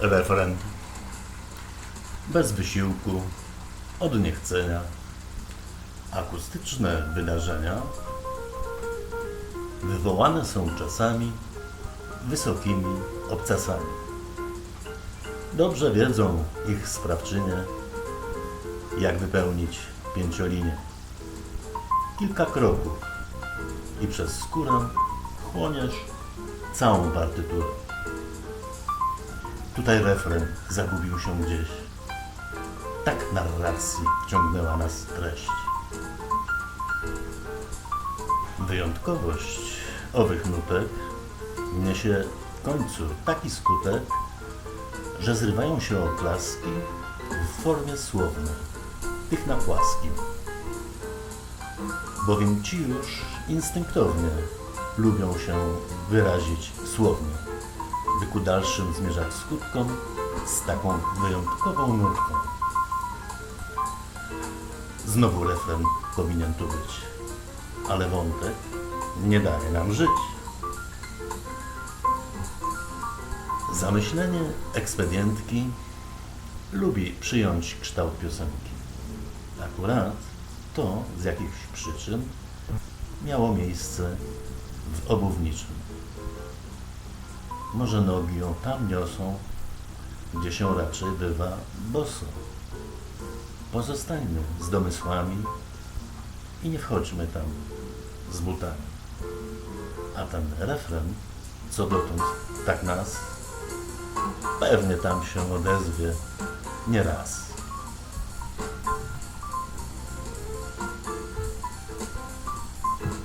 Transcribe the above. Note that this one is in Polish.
Refren. Bez wysiłku, od niechcenia. Akustyczne wydarzenia wywołane są czasami wysokimi obcasami. Dobrze wiedzą ich sprawczynie, jak wypełnić pięciolinię. Kilka kroków i przez skórę chłoniesz całą partyturę. Tutaj refren zagubił się gdzieś. Tak narracji wciągnęła nas treść. Wyjątkowość owych nutek niesie w końcu taki skutek, że zrywają się oklaski w formie słownej, tych na płaskim. Bowiem ci już instynktownie lubią się wyrazić słownie, by ku dalszym zmierzać skutkom z taką wyjątkową nutką. Znowu refren powinien tu być, ale wątek nie daje nam żyć. Zamyślenie ekspedientki lubi przyjąć kształt piosenki. Akurat to z jakichś przyczyn miało miejsce w obuwniczym. Może nogi ją tam niosą, gdzie się raczej bywa boso. Pozostańmy z domysłami i nie wchodźmy tam z butami. A ten refren, co dotąd tak nas, pewnie tam się odezwie nie raz.